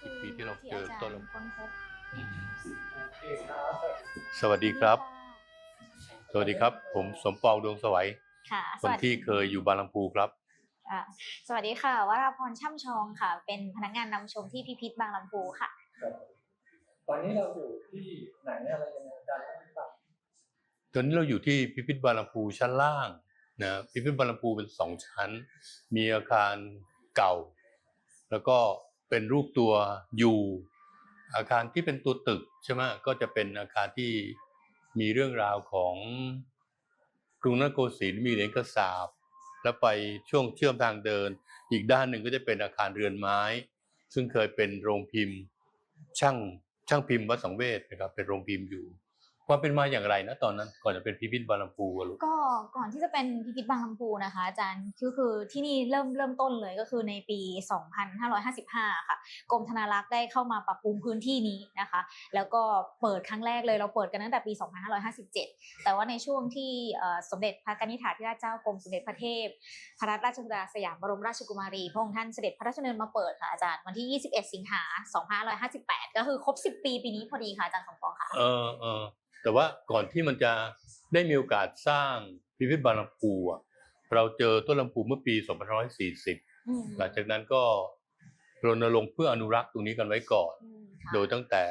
กี่ปีที่เราเจอที่ต้นอาจารย์ลำค้นพบสวัสดีครับ สวัสดีครับ ผมสมปองดวงสวัยค่ะคนสวัสดีที่เคยอยู่บางลำพูครับค่ะสวัสดีค่ะวราพรช่ำชองค่ะ เป็นพนักงานนำชมที่พิพิธบางลำพูค่ะครับตอนนี้เราอยู่ที่ไหนอะไรยังไงอาจารย์เล่าให้ฟังตอนนี้เราอยู่ที่พิพิธบางลำพูชั้นล่างนะพิพิธบางลำพูเป็นสองชั้น มีอาคารเก่า แล้วก็ เป็นรูปตัวยูอาคารที่เป็นตัวตึกใช่ไหมก็จะเป็นอาคารที่มีเรื่องราวของกรุงนครโกสินทร์มีเหรียญกระสาบ แล้วไปช่วงเชื่อมทางเดิน อีกด้านหนึ่งก็จะเป็นอาคารเรือนไม้ ซึ่งเคยเป็นโรงพิมพ์ ช่างช่างพิมพ์วัดสังเวชนะครับเป็นโรงพิมพ์อยู่ ความเป็นมาอย่างไรนะตอนนั้น ก่อนจะเป็นพิพิธบางลำพูอะลูก ก็ก่อนที่จะเป็นพิพิธบางลำพูนะคะ อาจารย์คือคือที่นี่เริ่มเริ่มต้นเลยก็คือในปี 2555 ค่ะกรมธนารักษ์ได้เข้ามาปรับปรุงพื้นที่นี้นะคะ แล้วก็เปิดครั้งแรกเลยเราเปิดกันตั้งแต่ปี 2557 แต่ว่าในช่วงที่เอ่อสมเด็จพระกนิษฐาธิราชเจ้ากรมสมเด็จพระเทพพระรัตนราชสุดาสยามบรมราชกุมารีพระองค์ท่านเสด็จพระราชดำเนินมาเปิดค่ะอาจารย์วันที่ 21 สิงหา2558 ก็คือครบ 10 ปีปีนี้พอดีค่ะอาจารย์สมปองค่ะเออเออแต่ว่าก่อนที่มันจะได้มีโอกาสสร้างพิพิธบางลำพูอะเราเจอต้นลำพูเมื่อปี2540อืมหลังจากนั้นก็รณรงค์เพื่ออนุรักษ์ตรงนี้กันไว้ก่อนอืมค่ะโดยตั้งแต่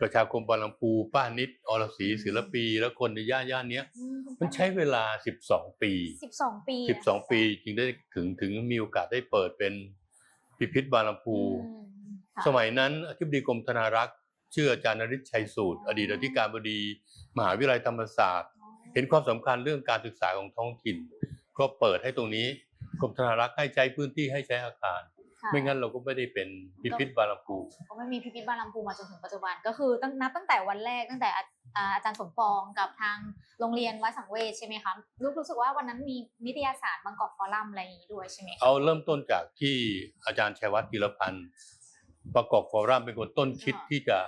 ประชาคมบางลำพู ป้านิดอรศรีศิลปี และคนในย่านย่านเนี้ยอืมันใช้เวลา 12 ปี 12 ปี 12 ปีจึงได้ถึงถึงมีโอกาสได้เปิดเป็นพิพิธบางลำพูอืมค่ะสมัยนั้นอธิบดีกรมธนารักษ์ ชื่ออาจารย์นริศชัยสูตร อดีตอธิการบดี มหาวิทยาลัยธรรมศาสตร์ เห็นความสำคัญเรื่องการศึกษาของท้องถิ่น ก็เปิดให้ตรงนี้กรมธนารักษ์ให้ใช้พื้นที่ให้ใช้อาคารค่ะไม่งั้นเราก็ไม่ได้เป็นพิพิธบางลำพูก็ไม่มีพิพิธบางลำพูมาจนถึงปัจจุบันก็คือตั้งนับตั้งแต่วันแรกตั้งแต่อาอ่าอาจารย์สมปองกับทางโรงเรียนวัดสังเวชใช่ไหมคะรู้รู้สึกว่าวันนั้นมีนิตยสารบางกอกฟอรัมอะไรอย่างนี้ด้วยใช่ไหมคะเอาเริ่มต้นจากที่อาจารย์ชัยวัฒน์ธีรพันธ์ ประกอบฟอรัมเป็นคนต้นคิดที่จะ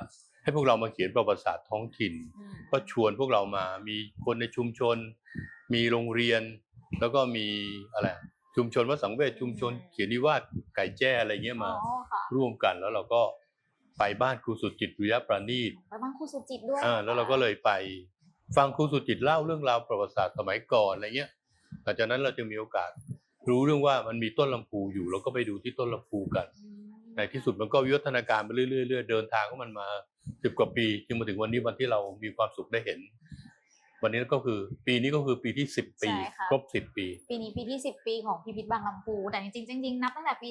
ให้พวกเรามาเขียนประวัติศาสตร์ท้องถิ่นอืมก็ชวนพวกเรามามีคนในชุมชน มีโรงเรียน แล้วก็มีอะไรชุมชนวัดสังเวชชุมชนเขียนนิวาสไก่แจ้อะไรเงี้ยอ๋มาอค่ะร่วมกันแล้วเราก็ไปบ้านครูสุจิตวิริยะประณีตไปบ้านครูสุจิตด้วยอ่าแล้วเราก็เลยไปฟังครูสุจิตเล่าเรื่องราวประวัติศาสตร์สมัยก่อนอะไรเงี้ยหลังจากนั้นเราจะมีโอกาสรู้เรื่องว่ามันมีต้นลำพูอยู่เราก็ไปดูที่ต้นลำพูกันอืม ในที่สุดมันก็วิวัฒนาการไปเรื่อยๆเรื่อยๆเดินทางของมันมาสิบกว่าปีจนมาถึงวันนี้วันที่เรามีความสุขได้เห็น วันนี้ก็คือปีนี้ก็คือปีที่สิบปี ใช่ค่ะ ครบสิบปี ปีนี้ปีที่ 10 ปีของพิพิธบางลำพู แต่จริงๆจริงๆนับตั้งแต่ปี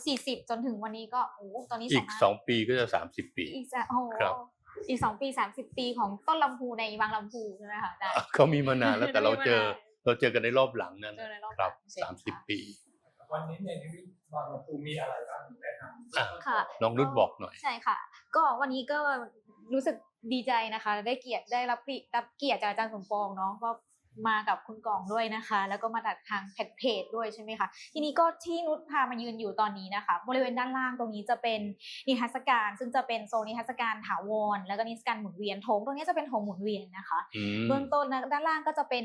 2540 จนถึงวันนี้ก็โอ้โหตอนนี้อีก25สองปีก็จะสามสิบปีอีกจะโอ้โหครับ อีกสองปี 30 ปีของต้นลำพูในบางลำพูใช่ไหมคะอาจารย์เขามีมานานแล้วแต่เราเจอมีมานานเราเจอกันในรอบหลังนั้นเจอในรอบครับหลังใช่ไหมสามสิบคะ ปี วันนี้ในพิพิธ บางลำพูมีอะไรบ้างแนะนำอะค่ะน้องนุชบอกหน่อย ใช่ค่ะ ก็วันนี้ก็รู้สึกดีใจนะคะ ได้เกียรติได้รับเกียรติรับเกียรติจากอาจารย์สมปองเนาะก็มากับคุณกองด้วยนะคะ แล้วก็มาจากทางเพจด้วยใช่ไหมคะทีนี้ก็ที่นุชพามายืนอยู่ตอนนี้นะคะ บริเวณด้านล่างตรงนี้จะเป็นนิทรรศการ ซึ่งจะเป็นโซนนิทรรศการถาวรแล้วก็นิทรรศการหมุนเวียนโถงตรงนี้จะเป็นโถงหมุนเวียนนะคะอืมเบื้องต้นนะด้านล่างก็จะเป็น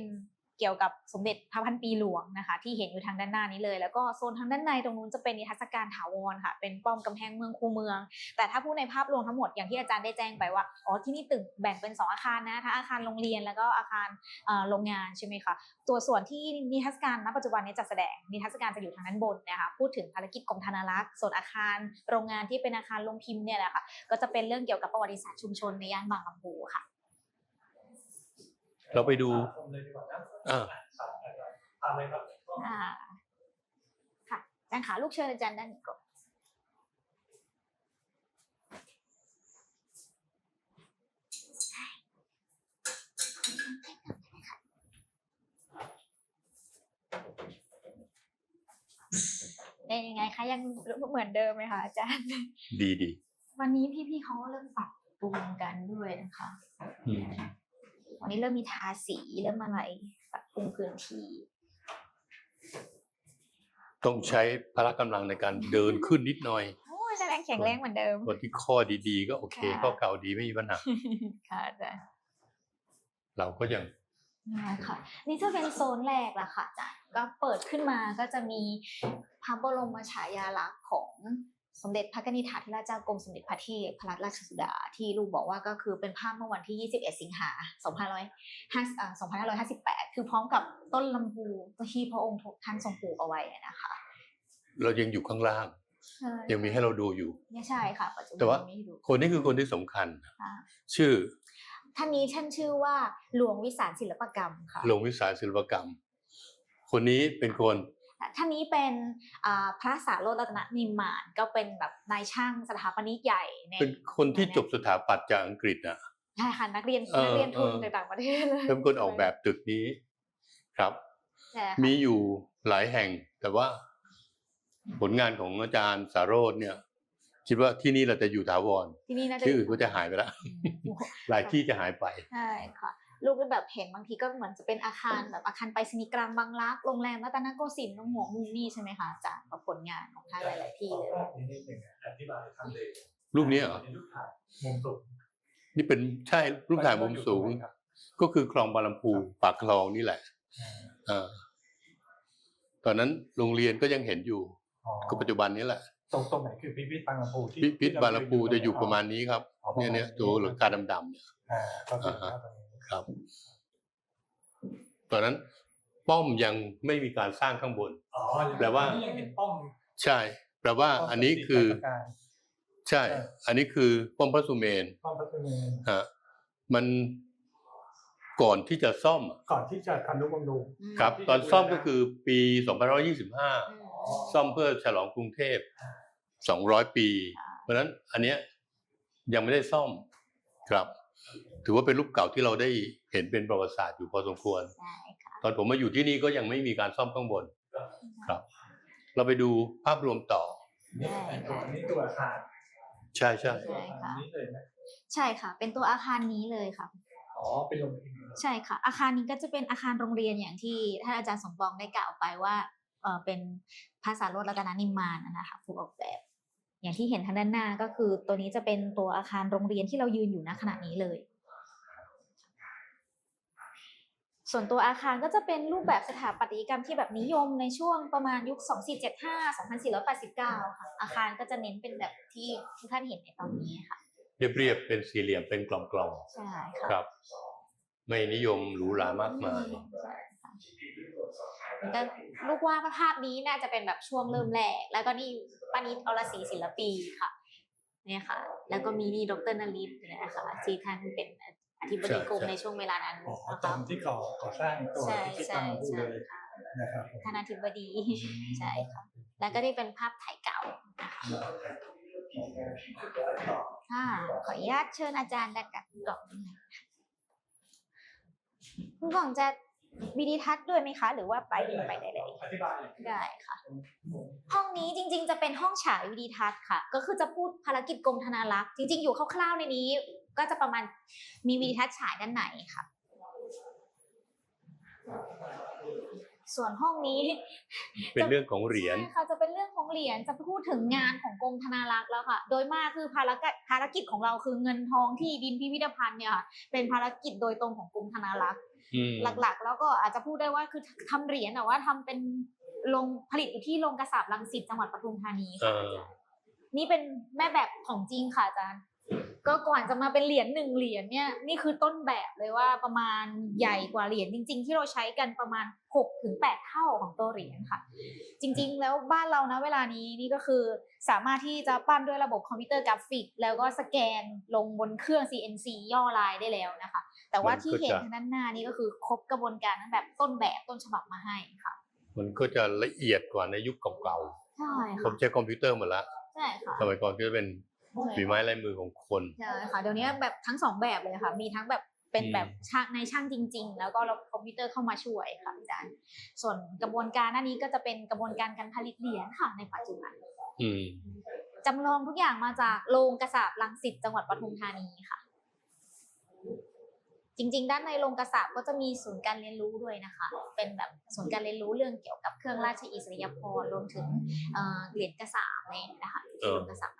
เกี่ยวกับสมเด็จพระพันปีหลวงนะคะ ที่เห็นอยู่ทางด้านหน้านี้เลย แล้วก็โซนทางด้านในตรงนู้นจะเป็นนิทรรศการถาวรค่ะ เป็นป้อมกำแพงเมืองคูเมือง แต่ถ้าพูดในภาพรวมทั้งหมดอย่างที่อาจารย์ได้แจ้งไปว่าอ๋อที่นี่ตึกแบ่งเป็นสองอาคารนะทั้งอาคารโรงเรียนแล้วก็อาคารโรงงานใช่ไหมคะตัวส่วนที่นิทรรศการณปัจจุบันนี้จัดแสดงนิทรรศการจะอยู่ทางด้านบนนะคะพูดถึงภารกิจกรมธนารักษ์ส่วนอาคารโรงงานที่เป็นอาคารโรงพิมพ์เนี่ยแหละค่ะก็จะเป็นเรื่องเกี่ยวกับประวัติศาสตร์ชุมชนในย่านบางลำพูค่ะ เราไปดูชมเลยดีกว่านะอ่าครับตามเลยครับอ่าค่ะอาจารย์ขาลูกเชิญอาจารย์ด้านนี้ก่อนเป็นยังไงคะยังเหมือนเดิมไหมคะอาจารย์ ดีดีวันนี้พี่ๆเขาก็เริ่มปรับปรุงกันด้วยนะคะ อืมวันนี้เริ่มมีทาสีเริ่มอะไรปรับปรุงพื้นที่ ต้องใช้พละกำลังในการเดินขึ้นนิดหน่อยโอ้ยอาจารย์แข็งแรงเหมือนเดิม คนที่ข้อดีๆ ก็โอเค ค่ะ ข้อเก่าดีไม่มีปัญหาค่ะอาจารย์เราก็ยังได้ค่ะ นี่จะเป็นโซนแรกละค่ะอาจารย์ก็เปิดขึ้นมาก็จะมีพระบรมฉายาลักษณ์ของ สมเด็จพระกนิษฐาธิราชเจ้ากรมสมเด็จพระเทพพระราชสุดาที่ลูกบอกว่าก็คือเป็นภาพเมื่อวันที่ 21 สิงหา2558 คือพร้อมกับต้นลำพูที่พระองค์ท่านทรงปลูกเอาไว้นะคะ เรายังอยู่ข้างล่างใช่ยังมีให้เราดูอยู่ไม่ใช่ค่ะปัจจุบันแต่ว่าไม่ให้ดูคนนี้คือคนที่สำคัญค่ะชื่อ ท่านนี้ท่านชื่อว่าหลวงวิสารศิลปกรรมค่ะหลวงวิสาศิลปกรรม คนนี้เป็นคน ท่านนี้เป็นอ่าพระสาโรจน์รัตนนิมมานก็เป็นแบบนายช่างสถาปนิกใหญ่ในเป็นคนที่จบสถาปัตย์จากอังกฤษนะใช่ค่ะนักเรียนเออนักเรียนทุนเออในต่างประเทศเลยเป็นคนออกแบบตึกนี้ครับใช่ค่ะมีอยู่หลายแห่ง แต่ว่าผลงานของอาจารย์สาโรจน์เนี่ย คิดว่าที่นี่เราจะอยู่ถาวรที่นี่น่าจะที่อื่นก็จะหายไปแล้วอืมหลายที่จะหายไปใช่ค่ะ ลูกก็แบบเห็นบางทีก็เหมือนจะเป็นอาคารแบบอาคารไปรษณีย์กลางบางรักโรงแรมรัตนโกสินทร์ตรงหัวมุมนี่ใช่ไหมคะอาจารย์กับผลงานของท่านหลาย ๆ ที่เลยภาพนี้นิดหนึ่งอะอธิบายทำเลยรูปนี้เหรอนนี้รูปถ่ายมุมสูงนี่เป็นใช่รูปถ่ายมุมสูงครับก็คือคลองบางลำพูปากคลองนี่แหละเออตอนนั้นโรงเรียนก็ยังเห็นอยู่อ๋อก็ปัจจุบันนี้แหละตรงตรงไหนคือพิพิธบางลำพูที่พิพิธบางลำพูจะอยู่ประมาณณนี้ครับอ๋อประเนี่ยมาณเนี่ยตัวหลังคาดำๆเนี่ยอ่าก็ คืออ่าฮะภาพตรงนี้ครับตอนนั้นป้อมยังไม่มีการสร้างข้างบน อ๋อแปลว่าอันนี้ยังเห็นป้อมใช่ แปลว่าป้มอันนี้คือประการใช่ อันนี้คือป้อมพระสุเมนป้อมพระสุเมนฮะมันก่อนที่จะซ่อมอะก่อนที่จะทำนุบำรุงครับที่จะตอนซ่อมบูรณะก็คือปีอืม2525 ซ่อมเพื่อฉลองกรุงเทพ 200 ปี เพราะฉะนั้นอันเนี้ยยังไม่ได้ซ่อมครับ ถือว่าเป็นรูปเก่าที่เราได้เห็นเป็นประวัติศาสตร์อยู่พอสมควร ใช่ค่ะตอนผมมาอยู่ที่นี่ก็ยังไม่มีการซ่อมข้างบน ครับ เราไปดูภาพรวมต่อ นี่เป็นตัวอันนี้ตัวอาคารใช่ใช่ตัวอาคารนี้เลยนะใช่ค่ะ เป็นตัวอาคารนี้เลยค่ะ อ๋อเป็นโรงพิมพ์ใช่ค่ะ อาคารนี้ก็จะเป็นอาคารโรงเรียนอย่างที่ท่านอาจารย์สมปองได้กล่าวไปว่าเออเป็นภาษาโรจน์รัตนนิมมานนะคะผู้ออกแบบ อย่างที่เห็นทางด้านหน้าก็คือตัวนี้จะเป็นตัวอาคารโรงเรียนที่เรายืนอยู่ณขณะนี้เลย ส่วนตัวอาคารก็จะเป็นรูปแบบสถาปัตยกรรมที่แบบนิยมในช่วงประมาณยุค 2475 2489 ค่ะ อาคารก็จะเน้นเป็นแบบที่ทุกท่านเห็นในตอนนี้ค่ะ เรียบๆเป็นสี่เหลี่ยมเป็นกล่องใช่ๆค่ะครับ ไม่นิยมหรูหรามากมาย ใช่ค่ะแต่ลูกว่าภาพนี้น่าจะเป็นแบบช่วงเริ่มแรก แล้วก็นี่ปานิดอรศรีศิลปีค่ะ เนี่ยค่ะ แล้วก็มีนี่ดรนลิศนะคะที่ท่านเป็นอ ธิบดีกรมใช่ใช่ในช่วงเวลานั้นอ๋อนะตอคะนที่ก่อก่อสร้างตัวใช่พิพิธใช่บางลำพูใช่เลยค่ะนะครับผมท่านอธิบดีใช่ค่ะแล้วก็ได้เป็นภาพถ่ายเก่านะคะค่ะขออนุญาตเชิญอาจารย์ดักกับกล่องหน่อยคุณกล่องจะวิดีทัศน์ด้วยไหมคะ หรือว่าไปไปได้เลยอธิบายได้ค่ะ ห้องนี้จริง ๆ จะเป็นห้องฉายวิดีทัศน์ค่ะ ก็คือจะพูดภารกิจกรมธนารักษ์จริง ๆ อยู่คร่าวๆในนี้ ก็จะประมาณมีวิดีทัศน์ฉายด้านในค่ะ ส่วนห้องนี้เป็นเรื่องของเหรียญใช่ค่ะจะเป็นเรื่องของเหรียญจะพูดถึงงานของกรมธนารักษ์แล้วค่ะ โดยมากคือภารกิจภารกิจของเราคือเงินทองที่ดินพิพิธภัณฑ์เนี่ยค่ะเป็นภารกิจโดยตรงของกรมธนารักษ์อืมหลักๆ แล้วก็อาจจะพูดได้ว่าคือทำเหรียญแต่ว่าทำเป็นโรงผลิตอยู่ที่โรงกระสาบรังสิตจังหวัดปทุมธานีเอค่ะอนี่เป็นแม่แบบของจริงค่ะอาจารย์ ก็ก่อนจะมาเป็นเหรียญหนึ่งเหรียญเนี่ยนี่คือต้นแบบเลยว่าประมาณใหญ่กว่าเหรียญจริง ๆ ที่เราใช้กันประมาณ6ถึง8เท่าของตัวเหรียญค่ะ จริงๆ แล้วบ้านเรานะเวลานี้นี่ก็คือสามารถที่จะปั้นด้วยระบบคอมพิวเตอร์กราฟิก แล้วก็สแกนลงบนเครื่อง CNC ย่อลายได้แล้วนะคะ แต่ว่าที่เห็นทางด้านหน้านี่ก็คือครบกระบวนการทั้งแบบต้นแบบต้นฉบับมาให้ค่ะ มันก็จะละเอียดกว่าในยุคเก่าใช่ๆผค่ะมใช้คอมพิวเตอร์หมดละใช่ค่ะสมัยก่อนก็จะเป็น ฝีไม้ลายมือของคนใช่ค่ะเดี๋ยวนี้แบบทั้งสองแบบเลยค่ะ มีทั้งแบบเป็นอืมแบบช่างในช่างจริง ๆ แล้วก็เราคอมพิวเตอร์เข้ามาช่วยค่ะอาจารย์ส่วนกระบวนการหน้านี้ก็จะเป็นกระบวนการการผลิตเหรียญค่ะในปัจจุบันอืมจำลองทุกอย่างมาจากโรงกระสาบรังสิตจังหวัดปทุมธานีค่ะ จริง ๆ ด้านในโรงกระสาบก็จะมีศูนย์การเรียนรู้ด้วยนะคะ เป็นแบบศูนย์การเรียนรู้เรื่องเกี่ยวกับเครื่องราชอิสริยาภรณ์รวมถึงเอ่อเหรียญกระสาบอะไรอย่างเงี้ยนะคะอยู่ที่โรงกระสาบ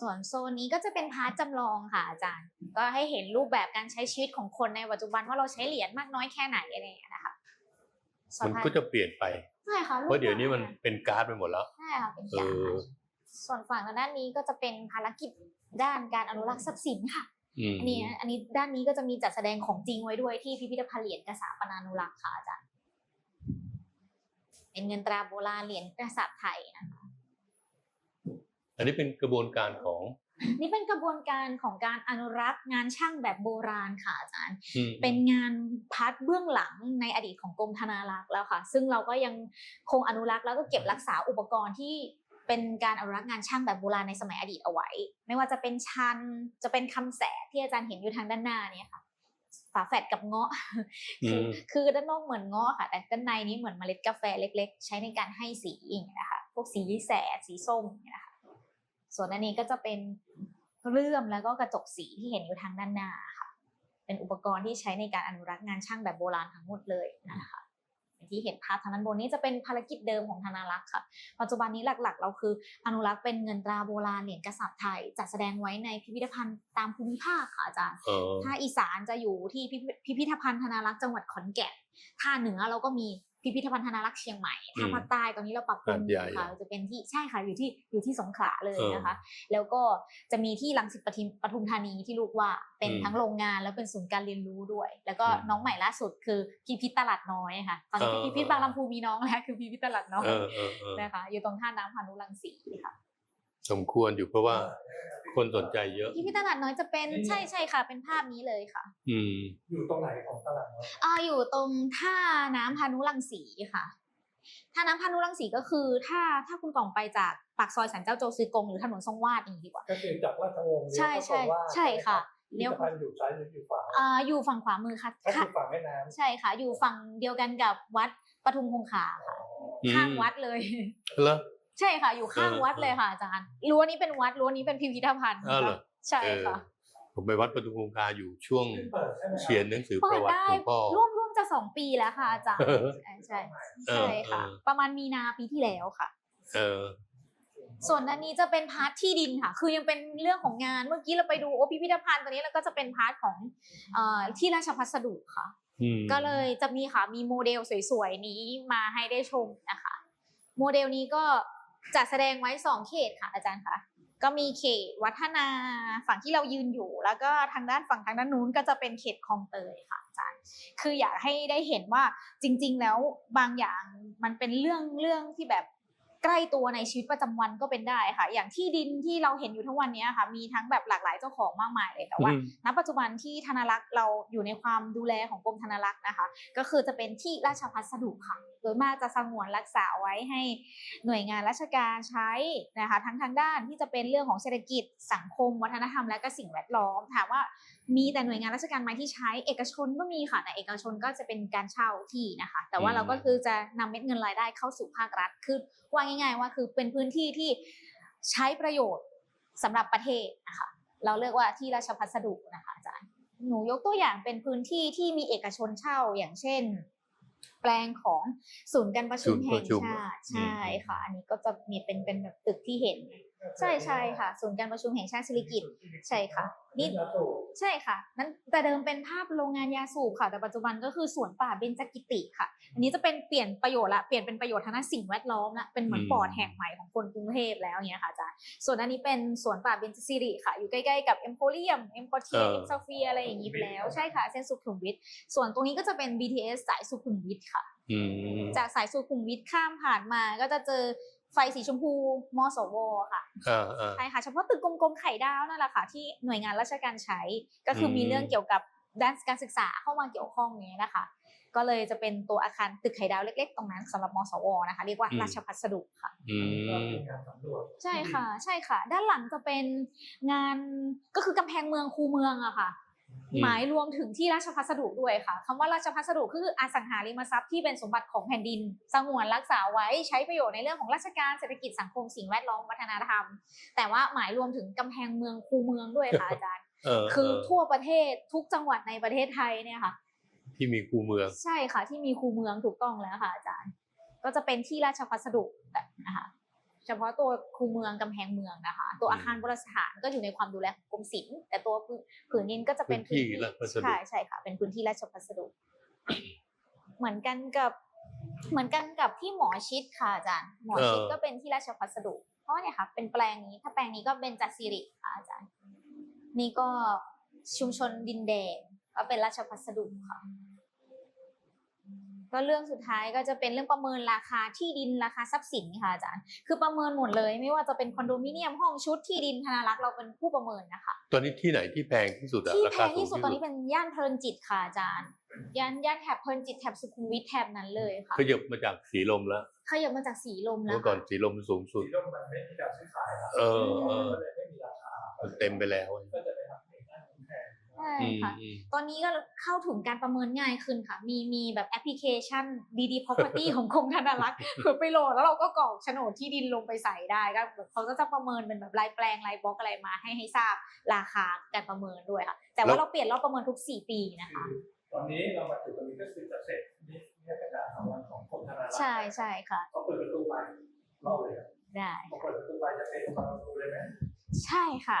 ส่วนโซนนี้ก็จะเป็นพาร์ทจำลองค่ะอาจารย์ ก็ให้เห็นรูปแบบการใช้ชีวิตของคนในปัจจุบันว่าเราใช้เหรียญมากน้อยแค่ไหนอะไรอย่างเงี้ยนะคะมันก็จะเปลี่ยนไปใช่ค่ะเพราะเดี๋ยวนี้มันเป็นการ์ดไปหมดแล้วใช่ค่ะเป็นการอส่วนฝั่งด้านนี้ก็จะเป็นภารกิจด้านการอนุรักษ์ทรัพย์สินค่ะอันนี้อันนี้ด้านนี้ก็จะมีจัดแสดงของจริงไว้ด้วยที่พิพิธภัณฑ์เหรียญกษาปนานุรักษ์ค่ะอาจารย์เป็นเงินตราโบราณเหรียญกษัตริย์ไทยนะคะ อันนี้เป็นกระบวนการของนี่เป็นกระบวนการของการอนุรักษ์งานช่างแบบโบราณค่ะอาจารย์อืมเป็นงานพาร์ทเบื้องหลังในอดีตของกรมธนารักษ์แล้วค่ะ ซึ่งเราก็ยังคงอนุรักษ์แล้วก็เก็บรักษาอุปกรณ์ที่เป็นการอนุรักษ์งานช่างแบบโบราณในสมัยอดีตเอาไว้ ไม่ว่าจะเป็นชันจะเป็นคำแสที่อาจารย์เห็นอยู่ทางด้านหน้าเนี่ยค่ะฝาแฝดกับเงาะคือคือด้านนอกเหมือนเงาะค่ะ แต่ด้านในนี้เหมือนเมล็ดกาแฟเล็ก ๆ ใช้ในการให้สีอย่างเงี้ยนะคะพวกสีแสดสีส้มอย่างเงี้ยนะคะ ส่วนอันนี้ก็จะเป็นเลื่อมแล้วก็กระจกสีที่เห็นอยู่ทางด้านหน้าค่ะ เป็นอุปกรณ์ที่ใช้ในการอนุรักษ์งานช่างแบบโบราณทั้งหมดเลยนะคะอย่างที่เห็นภาพทางด้านบนนี้จะเป็นภารกิจเดิมของธนารักษ์ค่ะ ปัจจุบันนี้หลักๆ เราคืออนุรักษ์เป็นเงินตราโบราณเหรียญกษัตริย์ไทย จัดแสดงไว้ในพิพิธภัณฑ์ตามภูมิภาคค่ะอาจารย์เออถ้าอีสานจะอยู่ที่พิพิพิพิธภัณฑ์ธนารักษ์จังหวัดขอนแก่น ถ้าเหนือเราก็มี พิพิธภัณฑ์ธนารักษ์เชียงใหม่ถ้าภาคใต้ตอนนี้เราปรับปรุงอยู่ค่ะจะเป็นที่ใช่ค่ะอยู่ที่อยู่ที่สงขลาเลยนะคะ แล้วก็จะมีที่รังสิตปทุมปทุมธานีที่ลูกว่าเป็นทั้งโรงงานแล้วเป็นศูนย์การเรียนรู้ด้วย แล้วก็น้องใหม่ล่าสุดคือพิพิธตลาดน้อยค่ะตอนนี้พิพิธบางลำพูมีน้องแล้วคือพิพิธตลาดน้อยเออเออเออนะคะอยู่ตรงท่าน้ำพานุรังสีค่ะ สมควรอยู่เพราะว่า คนสนใจเยอะพิพิธตลาดน้อยจะเป็นใช่ใช่ค่ะ เป็นภาพนี้เลยค่ะ อืม อยู่ตรงไหนของตลาดน้อยอ่าอยู่ตรงท่าน้ำพานุรังสีค่ะ ท่าน้ำพานุรังสีก็คือ ถ้าถ้าคุณกล่องไปจากปากซอยสันเจ้าโจซือกงหรือถนนทรงวาดอย่างนี้ดีกว่า ก็คือจากราชวงศ์เลี้ยวใช่เข้าใช่ตรงว่าใช่ค่ะเลี้เลี้ยยววพันอยู่ซ้ายหรืออยู่ขวาอ่าอยู่ฝั่งขวามือค่ะก็คืค่ะ อฝั่งแม่น้ำใช่ค่ะ อยู่ฝั่งเดียวกันกับวัดปทุมคงคาค่ะอืมข้างวัดเลยแล้ว ใช่ค่ะอยู่ข้างเออวัดเลยค่ะอาจารย์รั้วนี้เป็นวัดรั้วนี้เป็นพิพิธภัณฑ์อ้าวเหรอใช่ค่ะเออผมไปวัดปทุมคงคาอยู่ช่วงเปิดใช่ไหมครับเขียนหนังสือปเปิระดวัติได้หลวงพ่อร่วมร่วมจะสองปีแล้วค่ะอาจารย์เออใช่ใช่เออใช่ค่ะเออประมาณมีนาปีที่แล้วค่ะ เออ ส่วนอันนี้จะเป็นพาร์ทที่ดินค่ะ คือยังเป็นเรื่องของงานเมื่อกี้เราไปดูโอพิพิธภัณฑ์ตัวนี้แล้วก็จะเป็นพาร์ทของเอ่อที่ราชพัสดุค่ะอืมก็เลยจะมีค่ะมีโมเดลสวยๆนี้มาให้ได้ชมนะคะ โมเดลนี้ก็ จัดแสดงไว้สองเขตค่ะอาจารย์คะก็มีเขตวัฒนาฝั่งที่เรายืนอยู่ แล้วก็ทางด้านฝั่งทางด้านนู้นก็จะเป็นเขตคลองเตยค่ะอาจารย์ คืออยากให้ได้เห็นว่าจริง ๆ แล้วบางอย่างมันเป็นเรื่องเรื่องที่แบบ ใกล้ตัวในชีวิตประจำวันก็เป็นได้ค่ะ อย่างที่ดินที่เราเห็นอยู่ทั้งวันนี้ค่ะ มีทั้งแบบหลากหลายเจ้าของมากมายเลยแต่ว่าอืมณปัจจุบันที่ธนารักษ์เราอยู่ในความดูแลของกรมธนารักษ์นะคะ ก็คือจะเป็นที่ราชพัสดุค่ะ โดยมากจะสงวนรักษาไว้ให้หน่วยงานราชการใช้นะคะ ทั้งทางด้านที่จะเป็นเรื่องของเศรษฐกิจ สังคม วัฒนธรรม และก็สิ่งแวดล้อม ถามว่ามีแต่หน่วยงานราชการไหมที่ใช้ เอกชนก็มีค่ะ แต่เอกชนก็จะเป็นการเช่าที่นะคะ แต่ว่าอืมเราก็คือจะนำเม็ดเงินรายได้เข้าสู่ภาครัฐคือ ว่าง่าย ๆ ว่าคือเป็นพื้นที่ที่ใช้ประโยชน์สำหรับประเทศนะคะเราเรียกว่าที่ราชพัสดุนะคะอาจารย์หนูยกตัวอย่างเป็นพื้นที่ที่มีเอกชนเช่าอย่างเช่น แปลงของศูนย์การประชุมศูนย์แห่ปงระชุมชาติอืมใช่ค่ะ อันนี้ก็จะมีเป็นเป็นแบบตึกที่เห็น ใช่ใช่ค่ะศูนย์การประชุมแห่งชาติศิริกิติ์ใช่ค่ะนี่ยาสูบใช่ค่ะ นั้นแต่เดิมเป็นภาพโรงงานยาสูบค่ะ แต่ปัจจุบันก็คือสวนป่าเบญจกิติค่ะ อันนี้จะเป็นเปลี่ยนประโยชน์ละเปลี่ยนเป็นประโยชน์ทางด้านสิ่งแวดล้อมละเป็นเหมือนอืมปอดแห่งใหม่ของคนกรุงเทพแล้วอย่างเงี้ยค่ะอาจารย์ส่วนอันนี้เป็นสวนป่าเบญจสิริค่ะ อยู่ใกล้ๆกับเอ็มโพเรียมเอ็มพอเทียเอ็มซาเฟียอะไรอย่างงี้ไปแล้วใช่ค่ะเส้นสุขุมวิทส่วนตรงนี้ก็จะเป็น BTS สายสุขุมวิทค่ะอืมจากสายสุขุมวิทข้ามผ่านมาก็จะเจอ ไฟสีชมพูมสวค่ะอ่าอ่าใช่ค่ะเฉพาะตึกกลมๆไข่ดาวนั่นแหละค่ะที่หน่วยงานราชการใช้ก็คืออมมีเรื่องเกี่ยวกับด้านการศึกษาเข้ามาเกี่ยวข้องนี้นะคะ ก็เลยจะเป็นตัวอาคารตึกไข่ดาวเล็ก ๆ ตรงนั้นสำหรับมสวนะคะเรียกว่าราชพัสดุค่ะอืก็มเป็นการสำรวจใช่ค่ะ ใช่ค่ะ ด้านหลังจะเป็นงานก็คือกำแพงเมืองคูเมืองอะค่ะอืม หมายรวมถึงที่ราชพัสดุด้วยค่ะคำว่าราชพัสดุคืออสังหาริมทรัพย์ที่เป็นสมบัติของแผ่นดิน สงวนรักษาไว้ใช้ประโยชน์ในเรื่องของราชการเศรษฐกิจสังคมสิ่งแวดล้อมวัฒนธรรม แต่ว่าหมายรวมถึงกำแพงเมืองคูเมืองด้วยค่ะอาจารย์เออคือเออทั่วประเทศทุกจังหวัดในประเทศไทยเนี่ยค่ะ ที่มีคูเมือง ใช่ค่ะ ที่มีคูเมืองถูกต้องแล้วค่ะอาจารย์ ก็จะเป็นที่ราชพัสดุแบบนะคะเฉพาะตัวคูเมืองกำแพงเมืองนะคะ ตัวอาคารโบราณสถานก็อยู่ในความดูแลของกรมศิลป์แต่ตัวผืนผืนดินก็จะเป็นพื้นที่ราชพัสดุใช่ใช่ค่ะ เป็นพื้นที่ราชพัสดุ เหมือนกันกับเหมือนกันกับที่หมอชิดค่ะอาจารย์ หมอชิดเออก็เป็นที่ราชพัสดุ เพราะว่าเนี่ยค่ะ เป็นแปลงนี้ ถ้าแปลงนี้ก็เป็นจัดสิริค่ะอาจารย์ นี่ก็ชุมชนดินแดงก็เป็นราชพัสดุค่ะ ก็เรื่องสุดท้ายก็จะเป็นเรื่องประเมินราคาที่ดินราคาทรัพย์สินค่ะอาจารย์ คือประเมินหมดเลย ไม่ว่าจะเป็นคอนโดมิเนียมห้องชุดที่ดินธนารักษ์เราเป็นผู้ประเมินนะคะ ตอนนี้ที่ไหนที่แพงที่สุดอะที่ราแพคางสูงที่ที่สุสุดดตอนนี้เป็นย่านเพลินจิตค่ะอาจารย์ ย่านย่านแถบเพลินจิตแถบสุขุมวิทแถบนั้นเลยค่ะขยับมาจากสีลมแล้วขยับมาจากสีลมแล้วเมื่อก่อนค่ะ สีลมสูงสุด สีร่มมันไม่มีการซื้อขายแล้วเออเออ ก็เลยไม่มีราคา มันเต็มไปแล้วก็จะ ค่ะอืมตอนนี้ก็เข้าถึงการประเมินง่ายขึ้นค่ะ มีมีแบบแอปพลิเคชันดีดี property ของกรมธนารักษ์เผื่อไปโหลดแล้วเราก็กรอกโฉนดที่ดินลงไปใส่ได้ก็แบบเขาก็จะประเมินเป็นแบบรายแปลงรายบล็อกอะไรมาให้ให้ทราบราคาการประเมินด้วยค่ะ แต่ว่าเราเปลี่ยนรอบประเมินทุก 4 ปีนะคะตอนนี้เรามาถึงตรงนี้ก็คือจะเสร็จนี่นี่เป็นการทำวันของกรมธนารักษ์ใช่ใช่ค่ะเขาเปิดประตูไปเล่าเลยครับได้พอเปิดประตูไปจะเป็นประตูเลยไหมใช่ค่ะ